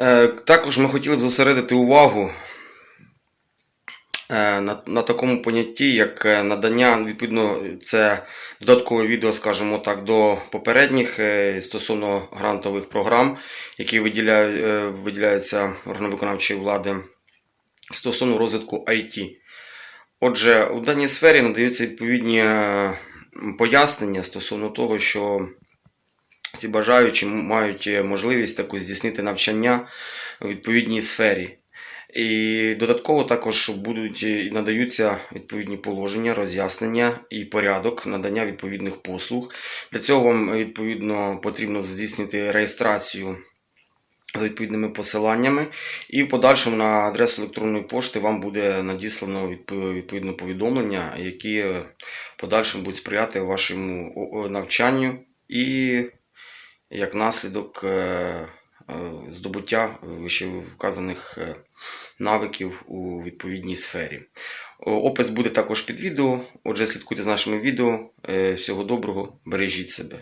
Е, Також ми хотіли б зосередити увагу е, на, на такому понятті, як е, надання, відповідно, це додаткове відео, скажімо так, до попередніх стосовно грантових програм, які виділяють, е, виділяються органом виконавчої влади стосовно розвитку IT. Отже, у даній сфері надаються відповідні пояснення стосовно того, що всі бажаючі мають е, можливість таку здійснити навчання у відповідній сфері. І додатково також будуть е, надаються відповідні положення, роз'яснення і порядок надання відповідних послуг. Для цього вам е, відповідно потрібно здійснити реєстрацію за відповідними посиланнями, і в подальшому на адресу електронної пошти вам буде надіслано відпо- відповідне повідомлення, які в подальшому будуть сприяти вашому навчанню і як наслідок е, е, здобуття вищевказаних е, навиків у відповідній сфері. Опис буде також під відео. Отже, слідкуйте з нашими відео. Всього доброго, бережіть себе.